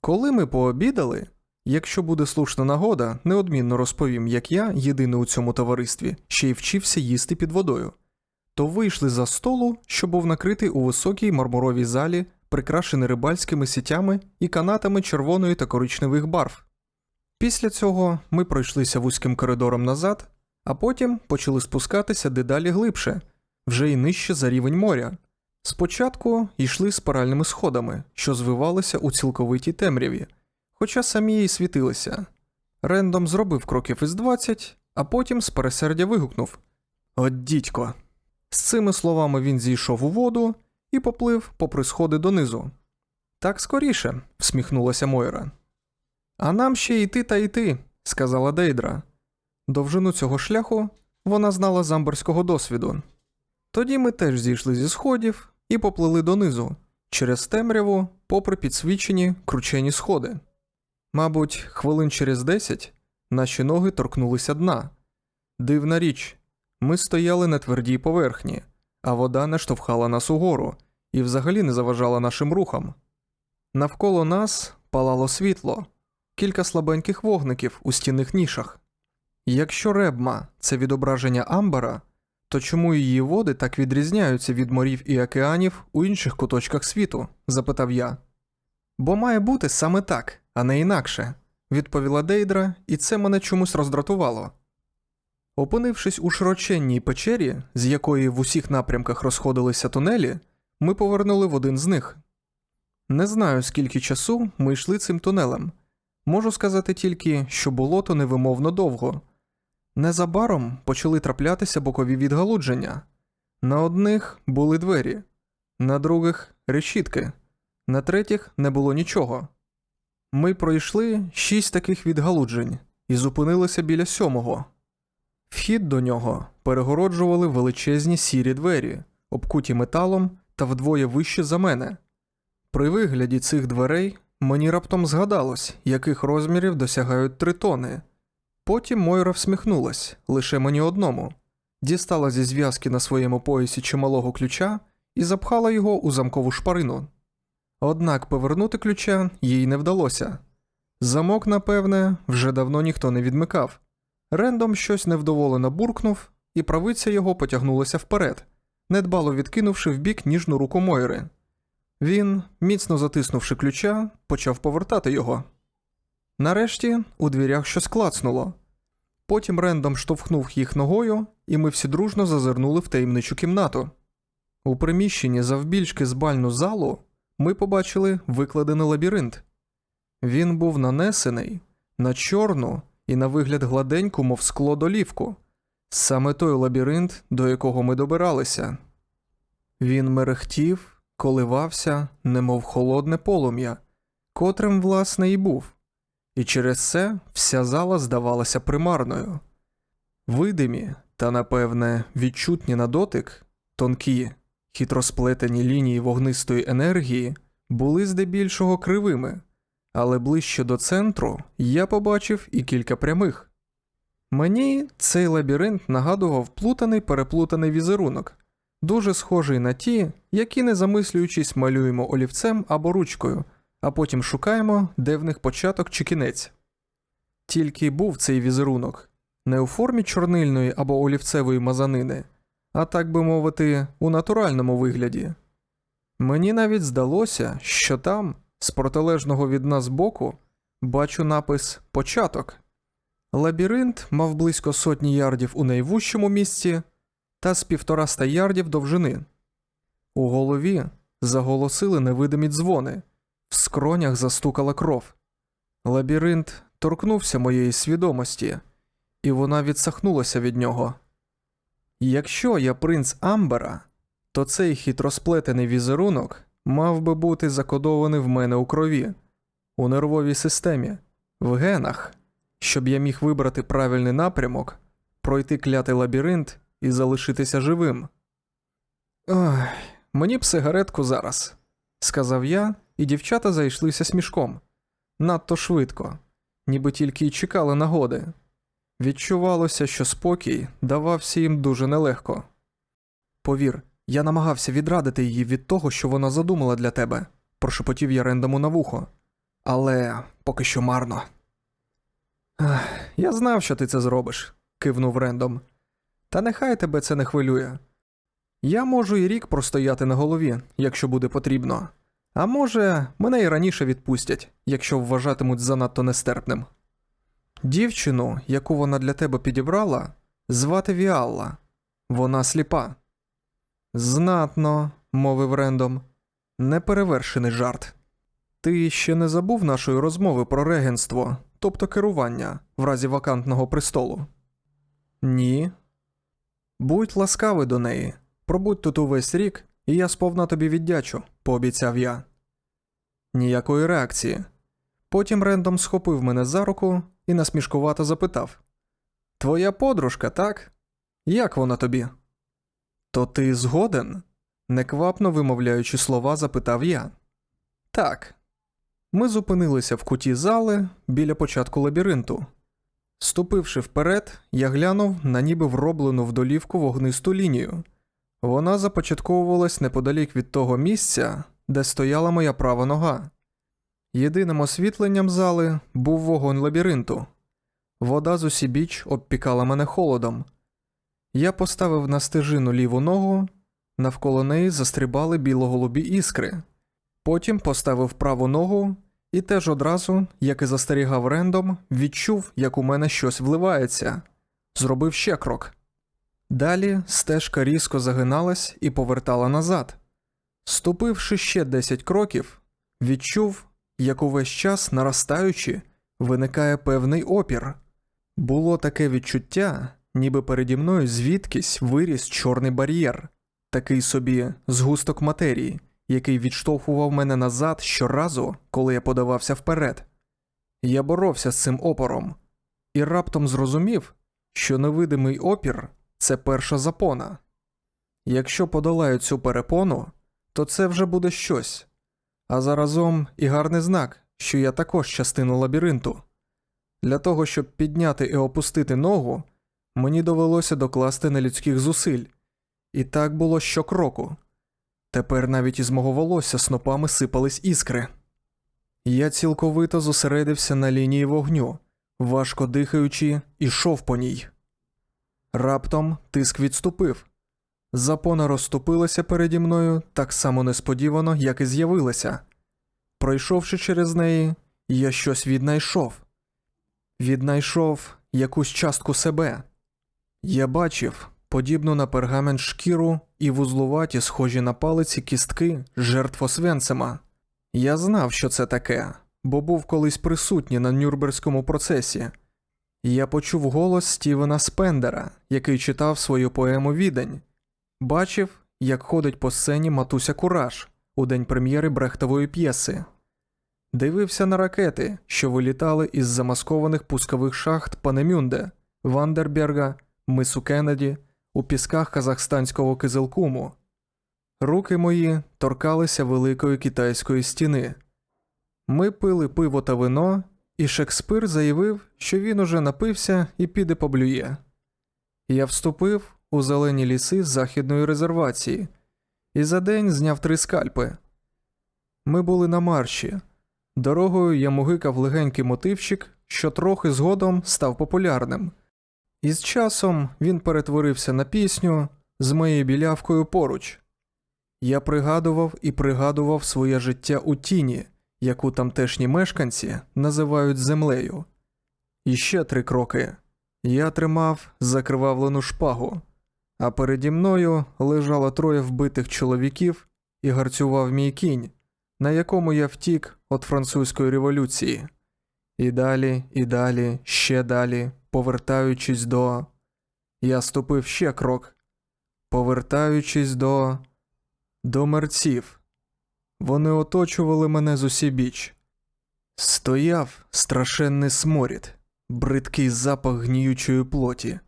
Коли ми пообідали, якщо буде слушна нагода, неодмінно розповім, як я, єдиний у цьому товаристві, ще й вчився їсти під водою, то вийшли за столу, що був накритий у високій мармуровій залі, прикрашений рибальськими сітями і канатами червоної та коричневих барв. Після цього ми пройшлися вузьким коридором назад, а потім почали спускатися дедалі глибше, вже й нижче за рівень моря. Спочатку йшли спиральними сходами, що звивалися у цілковитій темряві, хоча самі й світилися. Рендом зробив кроків із 20, а потім з пересердя вигукнув От дідько. З цими словами він зійшов у воду і поплив попри сходи донизу. Так скоріше, всміхнулася Мойра. А нам ще йти та йти, сказала Дейдра. Довжину цього шляху вона знала з досвіду. Тоді ми теж зійшли зі сходів і поплили донизу, через темряву, попри підсвічені кручені сходи. Мабуть, хвилин через десять наші ноги торкнулися дна. Дивна річ, ми стояли на твердій поверхні, а вода не штовхала нас угору і взагалі не заважала нашим рухам. Навколо нас палало світло, кілька слабеньких вогників у стінних нішах. Якщо ребма це відображення амбара, то чому її води так відрізняються від морів і океанів у інших куточках світу? запитав я. Бо має бути саме так, а не інакше, відповіла Дейдра, і це мене чомусь роздратувало. Опинившись у широченній печері, з якої в усіх напрямках розходилися тунелі, ми повернули в один з них. Не знаю, скільки часу ми йшли цим тунелем. Можу сказати тільки, що було то невимовно довго. Незабаром почали траплятися бокові відгалудження. На одних були двері, на других решітки, на третіх не було нічого. Ми пройшли шість таких відгалуджень і зупинилися біля сьомого. Вхід до нього перегороджували величезні сірі двері, обкуті металом та вдвоє вищі за мене. При вигляді цих дверей мені раптом згадалось, яких розмірів досягають три тони. Потім Мойра всміхнулась лише мені одному, дістала зі зв'язки на своєму поясі чималого ключа і запхала його у замкову шпарину. Однак повернути ключа їй не вдалося. Замок, напевне, вже давно ніхто не відмикав. Рендом щось невдоволено буркнув, і правиця його потягнулася вперед, недбало відкинувши вбік ніжну руку Мойри. Він, міцно затиснувши ключа, почав повертати його. Нарешті у дверях щось клацнуло. Потім Рендом штовхнув їх ногою, і ми всі дружно зазирнули в таємничу кімнату. У приміщенні завбільшки з бальну залу ми побачили викладений лабіринт. Він був нанесений на чорну і на вигляд гладеньку, мов скло долівку, саме той лабіринт, до якого ми добиралися. Він мерехтів, коливався, немов холодне полум'я, котрим, власне, і був, і через це вся зала здавалася примарною. Видимі та, напевне, відчутні на дотик, тонкі, хитросплетені лінії вогнистої енергії були здебільшого кривими, але ближче до центру я побачив і кілька прямих. Мені цей лабіринт нагадував плутаний переплутаний візерунок, дуже схожий на ті, які, не замислюючись, малюємо олівцем або ручкою, а потім шукаємо, де в них початок чи кінець. Тільки був цей візерунок не у формі чорнильної або олівцевої мазанини, а так би мовити, у натуральному вигляді. Мені навіть здалося, що там, з протилежного від нас боку, бачу напис Початок. Лабіринт мав близько сотні ярдів у найвужчому місці та з півтораста ярдів довжини. У голові заголосили невидимі дзвони, в скронях застукала кров. Лабіринт торкнувся моєї свідомості, і вона відсахнулася від нього. Якщо я принц Амбера, то цей хитросплетений візерунок мав би бути закодований в мене у крові, у нервовій системі, в генах, щоб я міг вибрати правильний напрямок, пройти клятий лабіринт і залишитися живим. Ой, мені б сигаретку зараз, сказав я, і дівчата зайшлися смішком. Надто швидко, ніби тільки й чекали нагоди. Відчувалося, що спокій давався їм дуже нелегко. Повір, я намагався відрадити її від того, що вона задумала для тебе, прошепотів я рендому на вухо. Але поки що марно. Я знав, що ти це зробиш, кивнув Рендом. Та нехай тебе це не хвилює. Я можу і рік простояти на голові, якщо буде потрібно. А може, мене і раніше відпустять, якщо вважатимуть занадто нестерпним. Дівчину, яку вона для тебе підібрала, звати Віалла. Вона сліпа. Знатно, мовив Рендом. Неперевершений жарт. Ти ще не забув нашої розмови про регенство, тобто керування, в разі вакантного престолу? Ні. Будь ласкавий до неї. Пробудь тут увесь рік, і я сповна тобі віддячу, пообіцяв я. Ніякої реакції. Потім Рендом схопив мене за руку і насмішкувато запитав: Твоя подружка, так? Як вона тобі? То ти згоден? неквапно вимовляючи слова, запитав я. Так. Ми зупинилися в куті зали біля початку лабіринту. Ступивши вперед, я глянув на ніби вроблену в долівку вогнисту лінію. Вона започатковувалась неподалік від того місця, де стояла моя права нога. Єдиним освітленням зали був вогонь лабіринту. Вода з усібіч обпікала мене холодом. Я поставив на стежину ліву ногу, навколо неї застрибали біло-голубі іскри. Потім поставив праву ногу і теж одразу, як і застерігав рендом, відчув, як у мене щось вливається. Зробив ще крок. Далі стежка різко загиналась і повертала назад. Ступивши ще 10 кроків, відчув, як увесь час наростаючи, виникає певний опір. Було таке відчуття, ніби переді мною звідкись виріс чорний бар'єр, такий собі згусток матерії, який відштовхував мене назад щоразу, коли я подавався вперед. Я боровся з цим опором і раптом зрозумів, що невидимий опір це перша запона. Якщо подолаю цю перепону, то це вже буде щось, а заразом і гарний знак, що я також частина лабіринту. Для того, щоб підняти і опустити ногу, мені довелося докласти нелюдських зусиль, і так було щокроку. Тепер навіть із мого волосся снопами сипались іскри. Я цілковито зосередився на лінії вогню, важко дихаючи, ішов по ній. Раптом тиск відступив. Запона розступилася переді мною так само несподівано, як і з'явилася. Пройшовши через неї, я щось віднайшов. Віднайшов якусь частку себе. Я бачив, подібну на пергамент шкіру і вузлуваті, схожі на палиці кістки жертв Освенцима. Я знав, що це таке, бо був колись присутній на Нюрнберзькому процесі. Я почув голос Стівена Спендера, який читав свою поему Відень. Бачив, як ходить по сцені матуся Кураж у день прем'єри Брехтової п'єси. Дивився на ракети, що вилітали із замаскованих пускових шахт Панемюнде, Вандерберга, Мису Кеннеді, у пісках казахстанського кизилкуму. Руки мої торкалися великої китайської стіни. Ми пили пиво та вино, і Шекспир заявив, що він уже напився і піде поблює. Я вступив у зелені ліси західної резервації і за день зняв три скальпи. Ми були на марші. Дорогою я мугикав легенький мотивчик, що трохи згодом став популярним. І з часом він перетворився на пісню з моєю білявкою поруч. Я пригадував і пригадував своє життя у тіні, яку тамтешні мешканці називають землею. І ще три кроки я тримав закривавлену шпагу, а переді мною лежало троє вбитих чоловіків і гарцював мій кінь, на якому я втік від французької революції. І далі, і далі, ще далі, повертаючись до. Я ступив ще крок, повертаючись до. до мерців. Вони оточували мене з усібіч. Стояв страшенний сморід, бридкий запах гніючої плоті,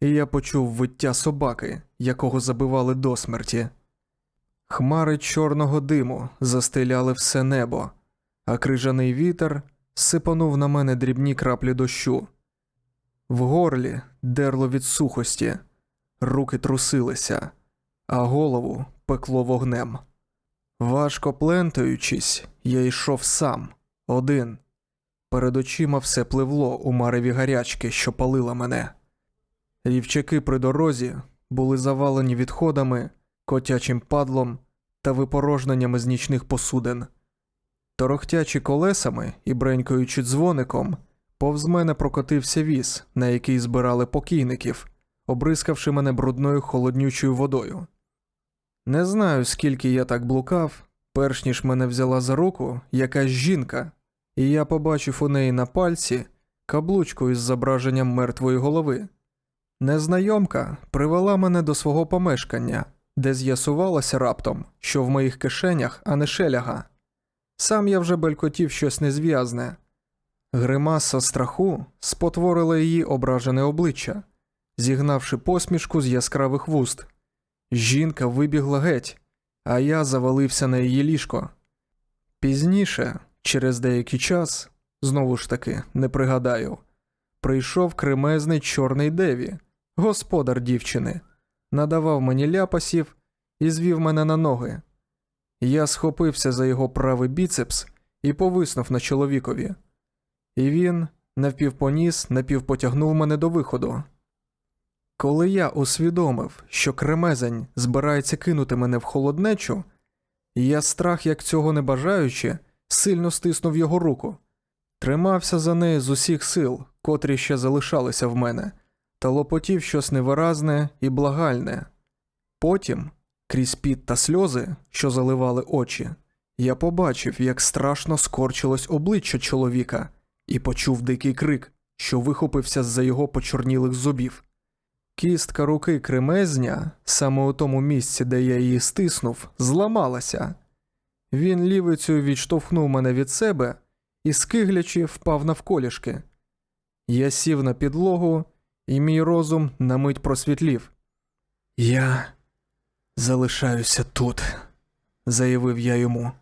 і я почув виття собаки, якого забивали до смерті. Хмари чорного диму застеляли все небо, а крижаний вітер сипанув на мене дрібні краплі дощу. В горлі дерло від сухості, руки трусилися, а голову пекло вогнем. Важко плентаючись, я йшов сам, Один. Перед очима все пливло у мареві гарячки, що палила мене. Рівчаки при дорозі були завалені відходами, котячим падлом та випорожненнями з нічних посудин. Торохтячи колесами і бренькаючи дзвоником, повз мене прокотився віз, на який збирали покійників, обрискавши мене брудною холоднючою водою. Не знаю, скільки я так блукав, перш ніж мене взяла за руку якась жінка, і я побачив у неї на пальці каблучку із зображенням мертвої голови. Незнайомка привела мене до свого помешкання, де з'ясувалося раптом, що в моїх кишенях, а не шеляга. Сам я вже белькотів щось незв'язне. Гримаса страху спотворила її ображене обличчя, зігнавши посмішку з яскравих вуст. Жінка вибігла геть, а я завалився на її ліжко. Пізніше, через деякий час, знову ж таки, не пригадаю, прийшов кремезний чорний деві, господар дівчини, надавав мені ляпасів і звів мене на ноги. Я схопився за його правий біцепс і повиснув на чоловікові. І він навпівпоніс, напівпотягнув мене до виходу. Коли я усвідомив, що кремезень збирається кинути мене в холоднечу, я страх, як цього не бажаючи, сильно стиснув його руку, тримався за неї з усіх сил, котрі ще залишалися в мене, та лопотів щось невиразне і благальне. Потім, крізь піт та сльози, що заливали очі, я побачив, як страшно скорчилось обличчя чоловіка, і почув дикий крик, що вихопився з-за його почорнілих зубів. Кістка руки кремезня, саме у тому місці, де я її стиснув, зламалася. Він лівицею відштовхнув мене від себе і, скиглячи, впав навколішки. Я сів на підлогу, і мій розум на мить просвітлів. Я залишаюся тут, заявив я йому,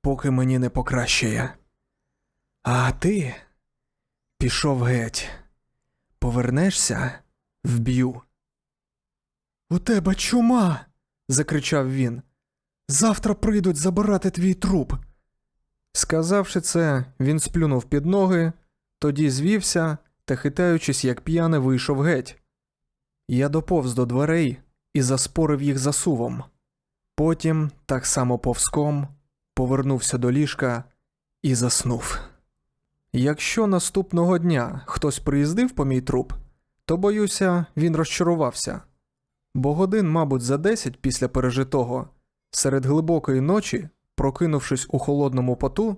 поки мені не покращає. А ти пішов геть, повернешся? Вб'ю. У тебе чума. закричав він. Завтра прийдуть забирати твій труп. Сказавши це, він сплюнув під ноги, тоді звівся та, хитаючись, як п'яне, вийшов геть. Я доповз до дверей і заспорив їх засувом. Потім, так само повзком, повернувся до ліжка і заснув. Якщо наступного дня хтось приїздив по мій труп, то, боюся, він розчарувався. Бо годин, мабуть, за десять після пережитого, серед глибокої ночі, прокинувшись у холодному поту,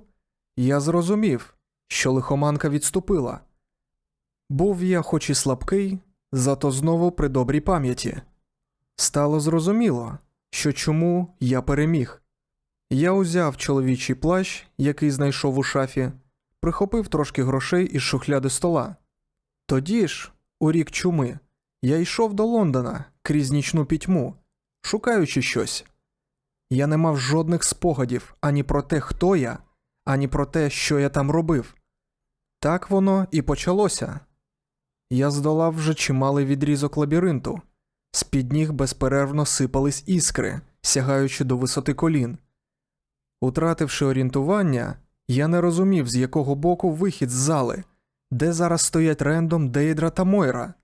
я зрозумів, що лихоманка відступила. Був я, хоч і слабкий, зато знову при добрій пам'яті. Стало зрозуміло, що чому я переміг. Я узяв чоловічий плащ, який знайшов у шафі, прихопив трошки грошей із шухляди стола. Тоді ж, у рік чуми, я йшов до Лондона крізь нічну пітьму, шукаючи щось. Я не мав жодних спогадів ані про те, хто я, ані про те, що я там робив. Так воно і почалося. Я здолав вже чималий відрізок лабіринту, з під ніг безперервно сипались іскри, сягаючи до висоти колін. Утративши орієнтування, я не розумів, з якого боку вихід з зали, де зараз стоять рендом Дейдра та Мойра.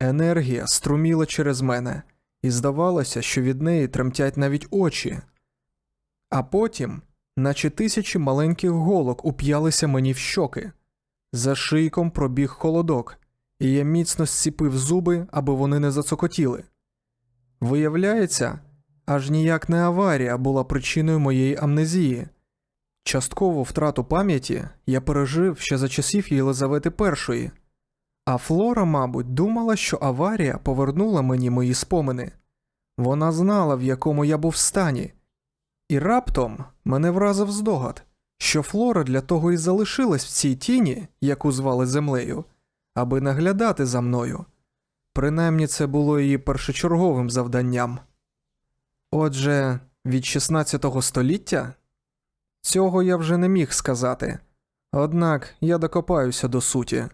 Енергія струміла через мене, і здавалося, що від неї тремтять навіть очі. А потім, наче тисячі маленьких голок уп'ялися мені в щоки. За шийком пробіг холодок, і я міцно зціпив зуби, аби вони не зацокотіли. Виявляється, аж ніяк не аварія була причиною моєї амнезії. Часткову втрату пам'яті я пережив ще за часів Єлизавети І, а Флора, мабуть, думала, що аварія повернула мені мої спомини. Вона знала, в якому я був стані, і раптом мене вразив здогад, що Флора для того і залишилась в цій тіні, яку звали землею, аби наглядати за мною. Принаймні це було її першочерговим завданням. Отже, від 16 століття цього я вже не міг сказати, однак я докопаюся до суті.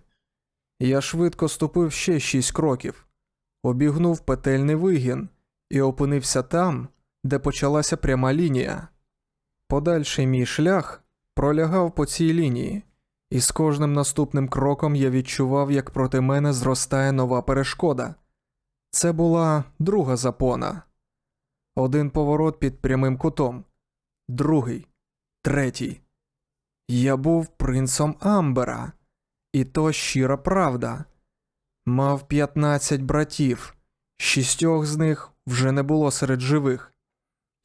Я швидко ступив ще шість кроків, обігнув петельний вигін і опинився там, де почалася пряма лінія. Подальший мій шлях пролягав по цій лінії, і з кожним наступним кроком я відчував, як проти мене зростає нова перешкода. Це була друга запона. Один поворот під прямим кутом, другий, третій. Я був принцом Амбера, і то щира правда. Мав 15 братів, шістьох з них вже не було серед живих.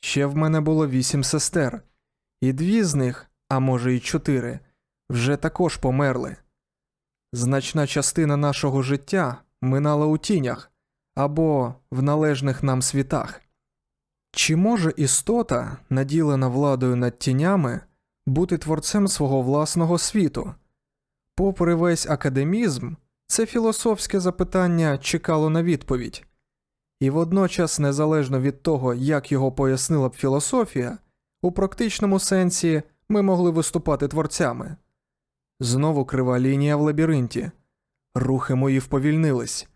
Ще в мене було вісім сестер, і дві з них, а може й чотири, вже також померли. Значна частина нашого життя минала у тінях або в належних нам світах. Чи може істота, наділена владою над тінями, бути творцем свого власного світу? Попри весь академізм, це філософське запитання чекало на відповідь. І водночас, незалежно від того, як його пояснила б філософія, у практичному сенсі ми могли виступати творцями. Знову крива лінія в лабіринті. Рухи мої вповільнились,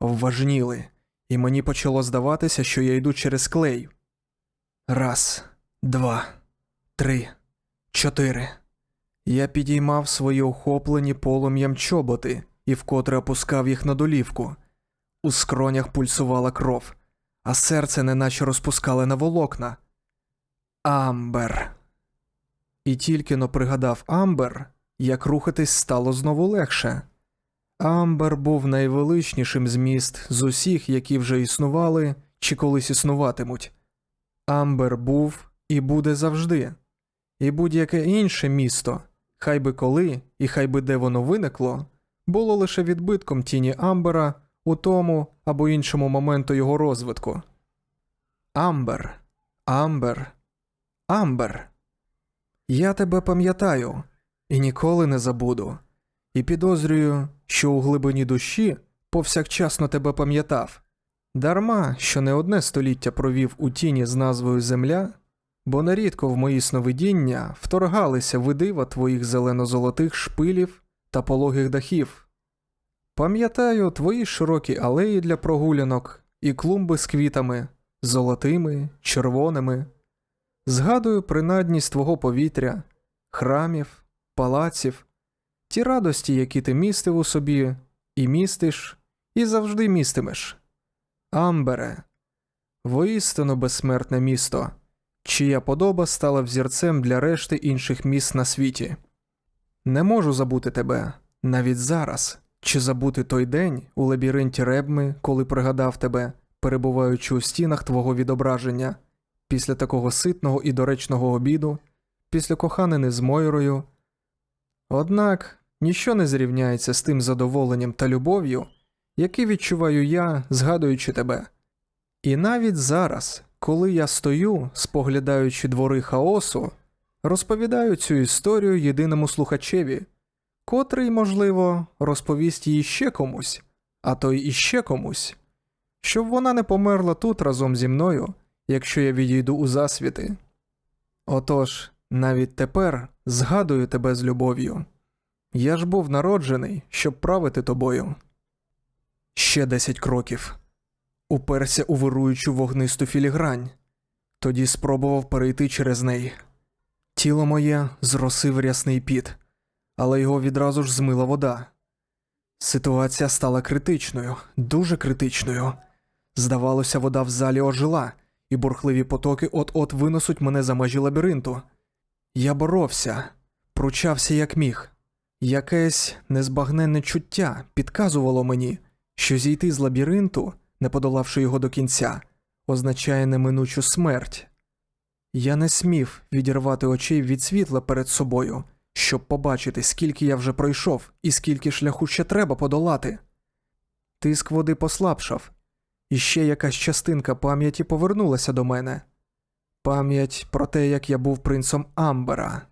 вважніли, і мені почало здаватися, що я йду через клей. Раз, два, три, чотири. Я підіймав свої охоплені полум'ям чоботи і вкотре опускав їх на долівку. У скронях пульсувала кров, а серце неначе розпускали на волокна. Амбер. І тільки но пригадав Амбер, як рухатись стало знову легше. Амбер був найвеличнішим з міст з усіх, які вже існували чи колись існуватимуть. Амбер був і буде завжди, і будь-яке інше місто, хай би коли і хай би де воно виникло, було лише відбитком тіні Амбера у тому або іншому моменту його розвитку. Амбер, Амбер, Амбер. Я тебе пам'ятаю і ніколи не забуду, і підозрюю, що у глибині душі повсякчасно тебе пам'ятав. Дарма, що не одне століття провів у тіні з назвою Земля, бо нерідко в мої сновидіння вторгалися видива твоїх зелено-золотих шпилів та пологих дахів. Пам'ятаю твої широкі алеї для прогулянок і клумби з квітами, золотими, червоними. Згадую принадність твого повітря, храмів, палаців, ті радості, які ти містив у собі, і містиш, і завжди містимеш. Амбере, воістину безсмертне місто, чия подоба стала взірцем для решти інших міст на світі. Не можу забути тебе навіть зараз, чи забути той день у лабіринті ребми, коли пригадав тебе, перебуваючи у стінах твого відображення, після такого ситного і доречного обіду, після коханини з Мойрою. Однак ніщо не зрівняється з тим задоволенням та любов'ю, які відчуваю я, згадуючи тебе. І навіть зараз, коли я стою, споглядаючи двори хаосу, розповідаю цю історію єдиному слухачеві, котрий, можливо, розповість її ще комусь, а то й іще комусь, щоб вона не померла тут разом зі мною, якщо я відійду у засвіти. Отож, навіть тепер згадую тебе з любов'ю. Я ж був народжений, щоб правити тобою. Ще десять кроків. Уперся у вируючу вогнисту філігрань, тоді спробував перейти через неї. Тіло моє зросив рясний піт, але його відразу ж змила вода. Ситуація стала критичною, дуже критичною. Здавалося, вода в залі ожила, і бурхливі потоки от-от винесуть мене за межі лабіринту. Я боровся, пручався як міг. Якесь незбагненне чуття підказувало мені, що зійти з лабіринту, не подолавши його до кінця, означає неминучу смерть. Я не смів відірвати очей від світла перед собою, щоб побачити, скільки я вже пройшов і скільки шляху ще треба подолати. Тиск води послабшав, і ще якась частинка пам'яті повернулася до мене пам'ять про те, як я був принцом Амбера.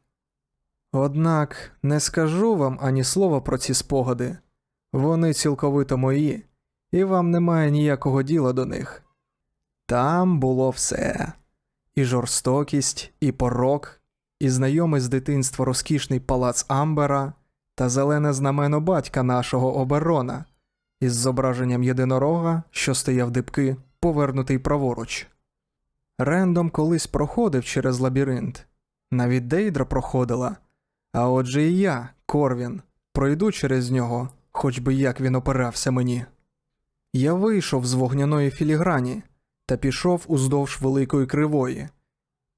Однак не скажу вам ані слова про ці спогади вони цілковито мої, і вам немає ніякого діла до них. Там було все і жорстокість, і порок, і знайомий з дитинства розкішний палац Амбера та зелене знамено батька нашого оберона із зображенням єдинорога, що стояв дибки, повернутий праворуч. Рендом колись проходив через лабіринт, навіть Дейдра проходила, А отже і я, Корвін, пройду через нього, хоч би як він опирався мені. Я вийшов з вогняної філіграні та пішов уздовж великої кривої.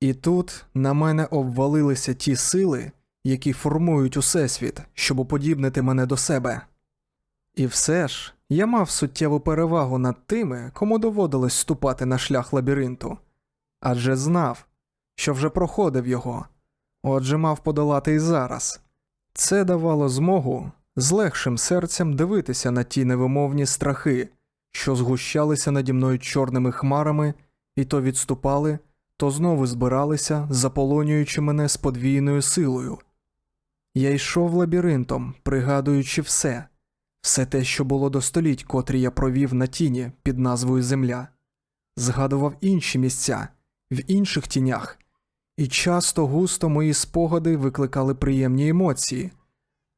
І тут на мене обвалилися ті сили, які формують усесвіт, щоб уподібнити мене до себе. І все ж я мав суттєву перевагу над тими, кому доводилось ступати на шлях лабіринту, адже знав, що вже проходив його, отже мав подолати і зараз. Це давало змогу з легшим серцем дивитися на ті невимовні страхи, що згущалися наді мною чорними хмарами, і то відступали, то знову збиралися, заполонюючи мене з подвійною силою. Я йшов лабіринтом, пригадуючи все, все те, що було до століть, котрі я провів на тіні під назвою Земля, згадував інші місця в інших тінях, і часто густо мої спогади викликали приємні емоції.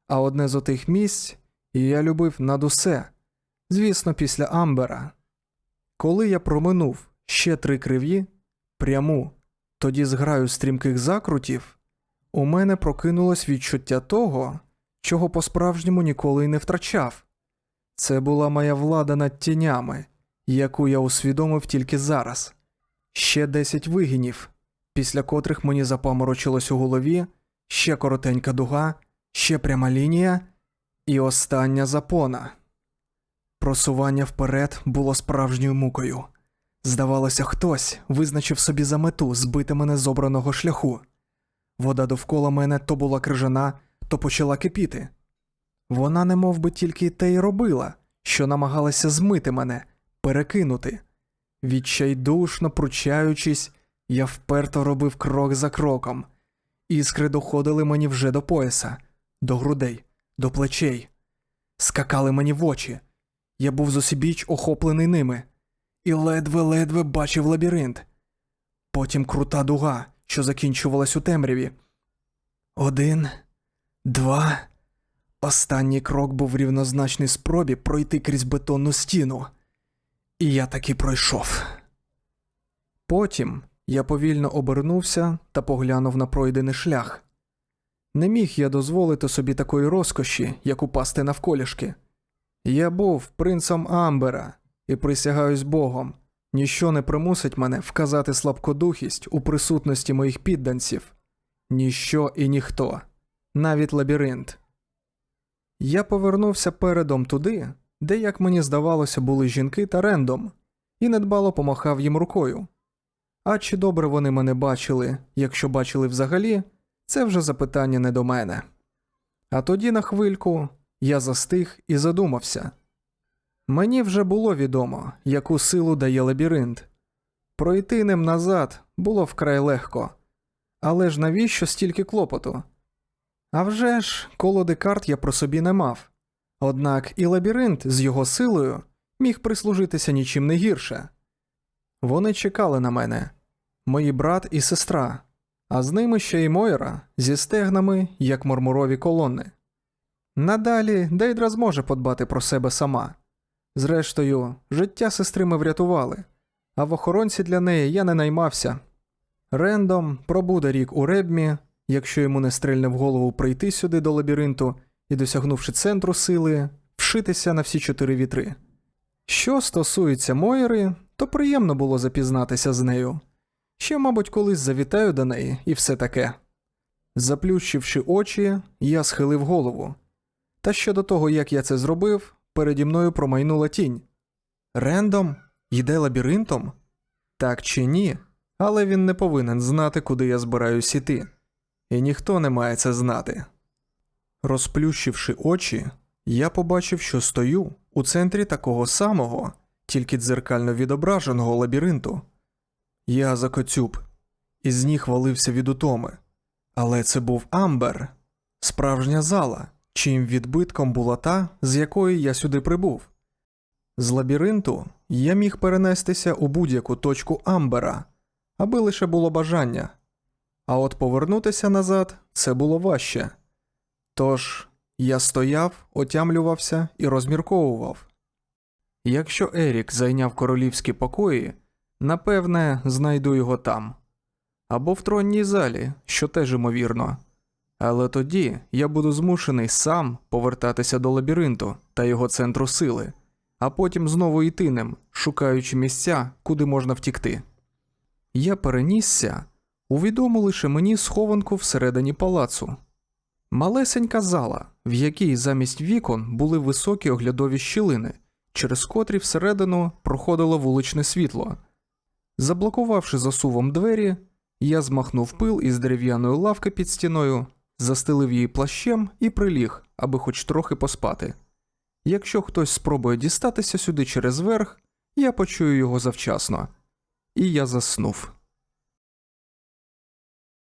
А одне з отих місць я любив над усе, звісно, після Амбера. Коли я проминув ще три криві, пряму, тоді з граю стрімких закрутів, у мене прокинулось відчуття того, чого по-справжньому ніколи й не втрачав. Це була моя влада над тінями, яку я усвідомив тільки зараз. Ще десять вигинів, після котрих мені запаморочилось у голові, ще коротенька дуга, ще пряма лінія і остання запона. Просування вперед було справжньою мукою. Здавалося, хтось визначив собі за мету збити мене з обраного шляху. Вода довкола мене то була крижана, то почала кипіти. Вона не би тільки те й робила, що намагалася змити мене, перекинути. Відчайдушно пручаючись, я вперто робив крок за кроком. Іскри доходили мені вже до пояса, до грудей, до плечей, скакали мені в очі. Я був зусібіч охоплений ними і ледве-ледве бачив лабіринт. Потім крута дуга, що закінчувалась у темряві. Один, два. Останній крок був рівнозначний спробі пройти крізь бетонну стіну. І я таки пройшов. Потім я повільно обернувся та поглянув на пройдений шлях. Не міг я дозволити собі такої розкоші, як упасти навколішки. Я був принцем Амбера і присягаюсь Богом, ніщо не примусить мене вказати слабкодухість у присутності моїх підданців. Ніщо і ніхто, навіть лабіринт. Я повернувся передом туди, де, як мені здавалося, були жінки та рендом, і недбало помахав їм рукою. А чи добре вони мене бачили, якщо бачили взагалі, це вже запитання не до мене. А тоді на хвильку я застиг і задумався. Мені вже було відомо, яку силу дає лабіринт. Пройти ним назад було вкрай легко. Але ж навіщо стільки клопоту? А вже ж, колоди карт я про собі не мав. Однак і лабіринт з його силою міг прислужитися нічим не гірше. Вони чекали на мене, мої брат і сестра, а з ними ще й Мойра зі стегнами, як мармурові колони. Надалі Дейдра зможе подбати про себе сама. Зрештою, життя сестри ми врятували, а в охоронці для неї я не наймався. Рендом пробуде рік у Ребмі, якщо йому не стрельне в голову прийти сюди до лабіринту і, досягнувши центру сили, вшитися на всі чотири вітри. Що стосується Мойри, то приємно було запізнатися з нею. Ще, мабуть, колись завітаю до неї і все таке. Заплющивши очі, я схилив голову. Та ще до того, як я це зробив, переді мною промайнула тінь. Рендом йде лабіринтом? Так чи ні? Але він не повинен знати, куди я збираюсь іти. І ніхто не має це знати. Розплющивши очі, я побачив, що стою у центрі такого самого, тільки дзеркально відображеного лабіринту. Я закоцюб, із ніг валився від утоми. Але це був Амбер, справжня зала, чим відбитком була та, з якої я сюди прибув. З лабіринту я міг перенестися у будь-яку точку Амбера, аби лише було бажання. А от повернутися назад це було важче. Тож я стояв, отямлювався і розмірковував. Якщо Ерік зайняв королівські покої, напевне, знайду його там. Або в тронній залі, що теж ймовірно. Але тоді я буду змушений сам повертатися до лабіринту та його центру сили, а потім знову йти ним, шукаючи місця, куди можна втікти. Я перенісся у відому лише мені схованку всередині палацу. Малесенька зала, в якій замість вікон були високі оглядові щілини, через котрі всередину проходило вуличне світло. Заблокувавши засувом двері, я змахнув пил із дерев'яної лавки під стіною, застелив її плащем і приліг, аби хоч трохи поспати. Якщо хтось спробує дістатися сюди через верх, я почую його завчасно. І я заснув.